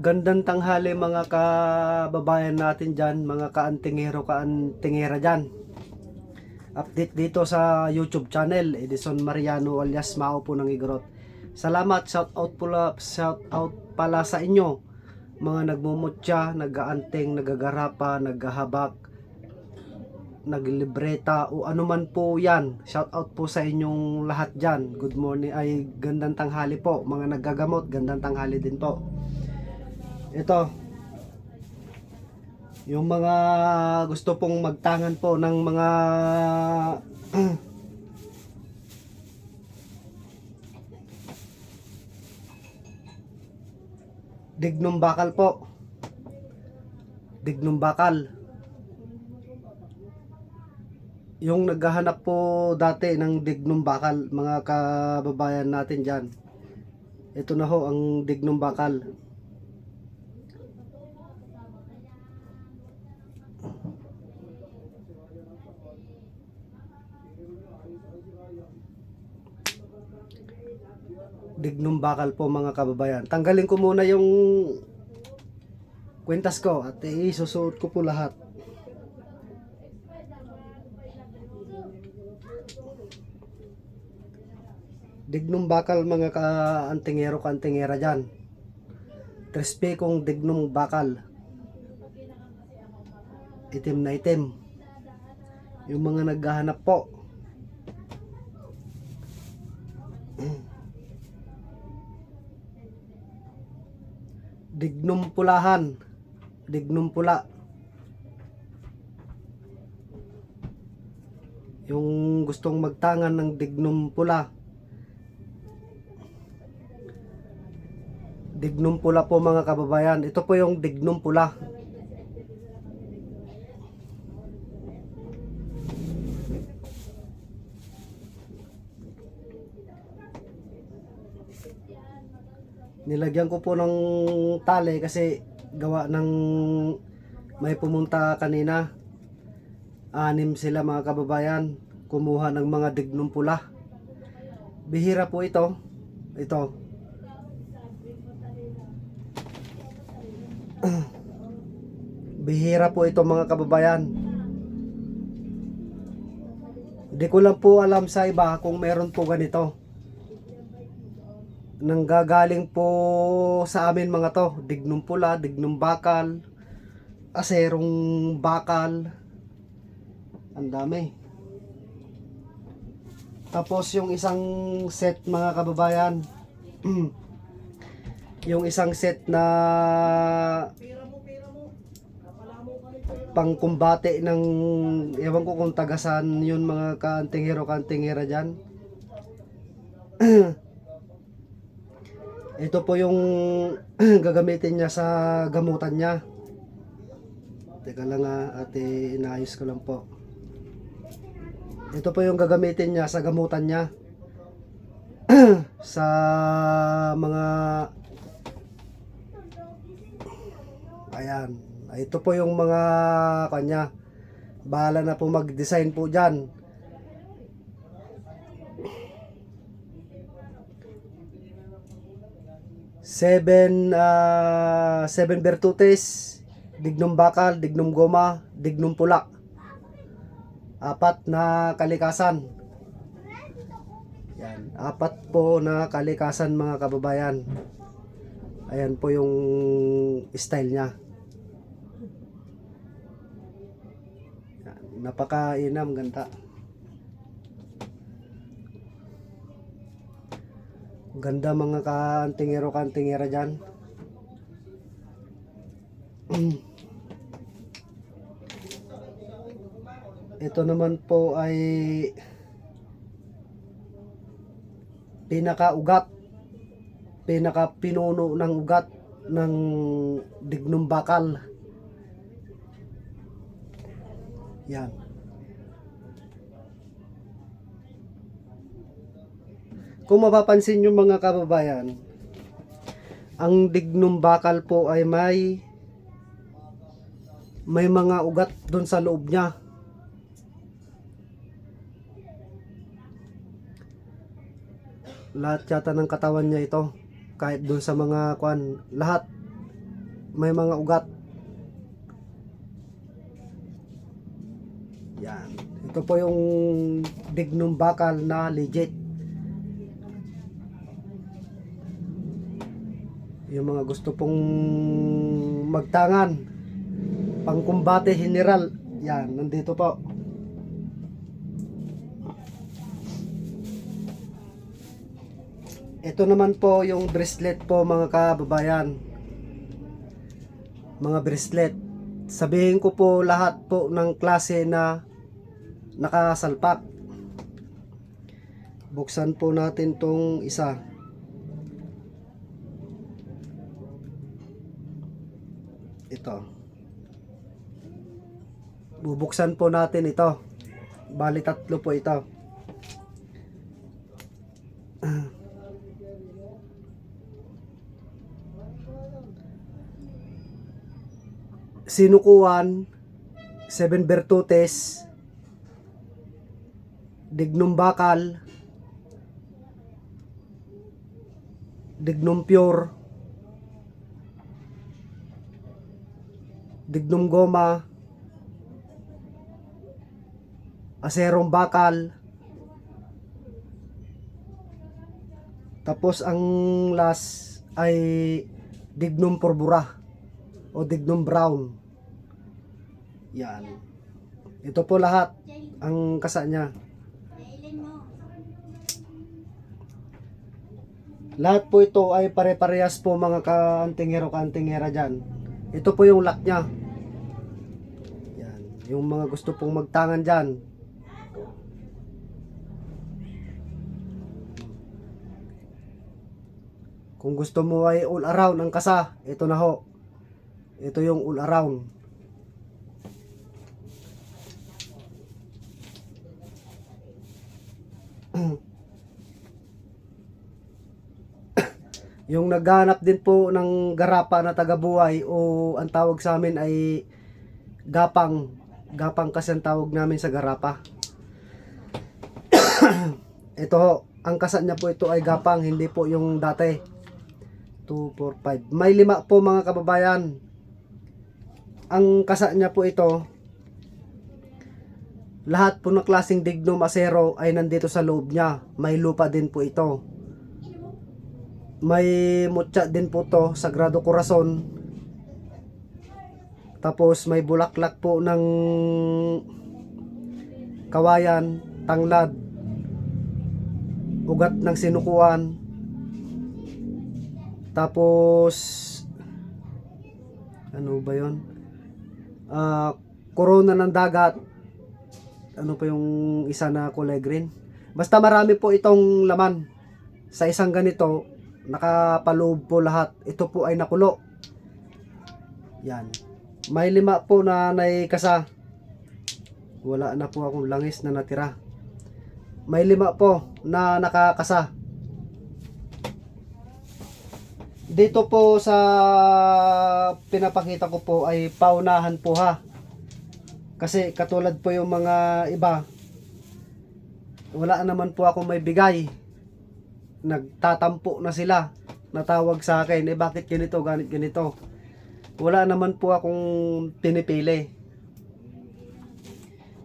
Gandang tanghali mga kababayan natin dyan, mga kaantingero, kaantingera dyan. Update dito sa YouTube channel, Edison Mariano alias Mao po ng Igorot. Salamat, shout out pula, shout out pala sa inyo. Mga nagmumutya, nagaanting, nagagarapa, naghahabak, naglibreta o ano man po yan. Shout out po sa inyong lahat dyan. Good morning, ay gandang tanghali po. Mga naggagamot, gandang tanghali din po. Ito. Yung mga gusto pong magtangan po ng mga dignum bakal po. Dignum bakal. Yung naghahanap po dati ng dignum bakal, mga kababayan natin dyan. Ito na ho ang dignum bakal. Dignum bakal po mga kababayan. Tanggalin ko muna yung kwentas ko at isusuot ko po lahat. Dignum bakal mga ka-antingero ka-antingera dyan. Trespe kong dignum bakal. Itim na itim. Yung mga naghahanap po. Dignum pulahan. Dignum pula. Yung gustong magtangan ng dignum pula. Dignum pula po mga kababayan. Ito po yung dignum pula nilagyan ko po ng tali kasi gawa ng may pumunta kanina. Anim sila mga kababayan. Kumuha ng mga dignum pula. Bihira po ito. Ito. Bihira po ito mga kababayan. Di ko lang po alam sa iba kung meron po ganito nanggagaling po sa amin mga to. Dignum pula, dignum bakal aserong bakal. Ang dami. Tapos yung isang set mga kababayan yung isang set na pangkumbate ng ewan ko kung tagasan yun mga kaantingero kaantingera dyan Ito po yung gagamitin niya sa gamutan niya. Teka lang nga, ate, inaayos ko lang po. Ito po yung gagamitin niya sa gamutan niya. sa mga Ayan. Ito po yung mga kanya. Bahala na po mag-design po dyan. Seven, ah, seven bertutes, dignum bakal, dignum goma, dignum pula. Apat na kalikasan. Yan, apat po na kalikasan mga kababayan. Ayan po yung style niya. Yan, napakainam, ganda. Ganda mga kantingero kantingera dyan. Ito naman po ay pinaka-ugat. Pinaka-pinuno ng ugat ng dignum bakal. Yan. Kung mapapansin nyo mga kababayan, ang dignum bakal po ay may may mga ugat doon sa loob niya. Lahat yata ng katawan niya ito. Kahit doon sa mga kwan, lahat may mga ugat. Yan. Ito po yung dignum bakal na legit. Yung mga gusto pong magtangan, pangkumbate general, yan, nandito po. Ito naman po yung bracelet po mga kababayan. Mga bracelet. Sabihin ko po lahat po ng klase na nakasalpak. Buksan po natin tong isa. Ito. Bubuksan po natin ito. Bali tatlo po ito. Sinukuan, Seven Virtutes, Dignum Bakal, Dignum Pure, Dignum Goma, Aserong Bakal, tapos ang last ay Dignum Purpura o Dignum Brown. Yan. Ito po lahat ang kasa niya. Lahat po ito ay pare-parehas po mga kaantingero kaantingera dyan. Ito po yung lock niya. Yan. Yung mga gusto pong magtangan dyan. Kung gusto mo ay all around ang kasa, ito na ho. Ito yung all around. yung naghanap din po ng garapa na tagabuhay o ang tawag sa amin ay gapang gapang kasi ang tawag namin sa garapa ito ho, ang kasan niya po ito ay gapang hindi po yung dati 2, 4, 5 may lima po mga kababayan. Ang kasa niya po ito lahat po ng klaseng dignum asero ay nandito sa loob niya. May lupa din po ito. May mutya din po to Sagrado Corazon. Tapos may bulaklak po ng kawayan tanglad ugat ng sinukuan tapos ano ba yon Ah, corona ng dagat ano pa yung isa na kulay basta marami po itong laman sa isang ganito nakapaloob po lahat. Ito po ay nakulo. Yan. May lima po na naikasa. Wala na po akong langis na natira. May lima po na nakakasa. Dito po sa pinapakita ko po ay paunahan po ha. Kasi katulad po yung mga iba, wala naman po ako may bigay. Nagtatampo na sila. Natawag sa akin eh bakit ganito? Ganit ganito? Wala naman po akong pinipili.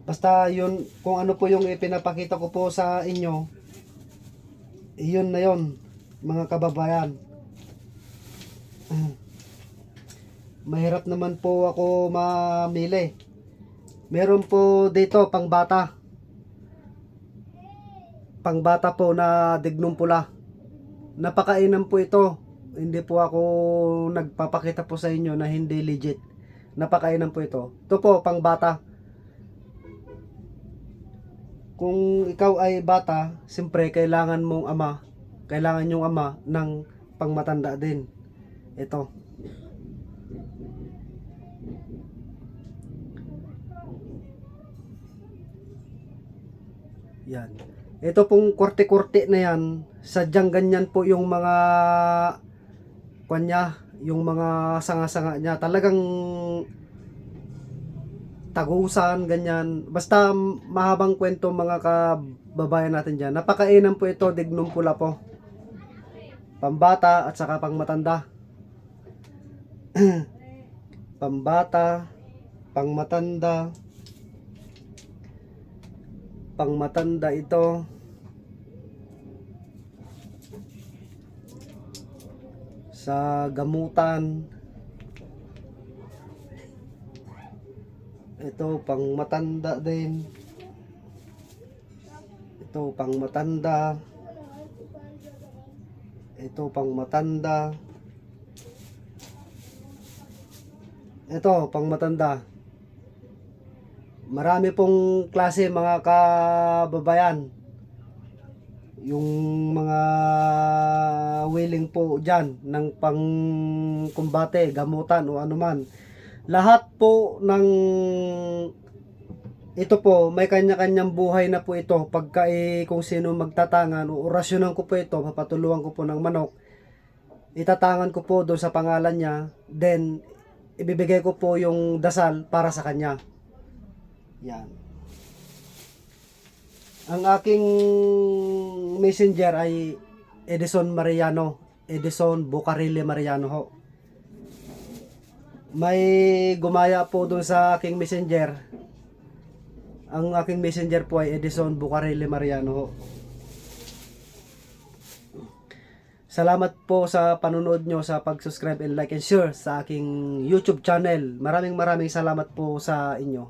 Basta yun kung ano po yung ipinapakita ko po sa inyo yun na yun mga kababayan mahirap naman po ako mamili meron po dito pang bata pangbata po na dignum pula. Napakainan po ito. Hindi po ako nagpapakita po sa inyo na hindi legit. Napakainan po ito. Ito po, pangbata. Kung ikaw ay bata, siyempre kailangan mong ama, kailangan yung ama ng pangmatanda din. Ito. Yan. Ito pong korte-korte na yan, sadyang ganyan po yung mga kanya, yung mga sanga-sanga niya. Talagang tagusan, ganyan. Basta mahabang kwento mga kababayan natin dyan. Napakainan po ito, dignum pula po. Pambata at saka pang matanda. pambata, pangmatanda, pangmatanda ito, sa gamutan, ito pang matanda din, ito pang matanda, ito pang matanda, ito pang matanda. Marami pong klase mga kababayan. Yung mga willing po dyan ng pangkumbate, gamutan o anuman. Lahat po ng ito po, may kanya-kanyang buhay na po ito. Pagka eh, kung sino magtatangan, o orasyonan ko po ito, papatulungan ko po ng manok. Itatangan ko po doon sa pangalan niya. Then, ibibigay ko po yung dasal para sa kanya. Yan. Ang aking messenger ay Edison Mariano. Edison Bucarili Mariano ho. May gumaya po doon sa aking messenger. Ang aking messenger po ay Edison Bucarili Mariano ho. Salamat po sa panunod nyo sa pag-subscribe and like and share sa aking YouTube channel. Maraming maraming salamat po sa inyo.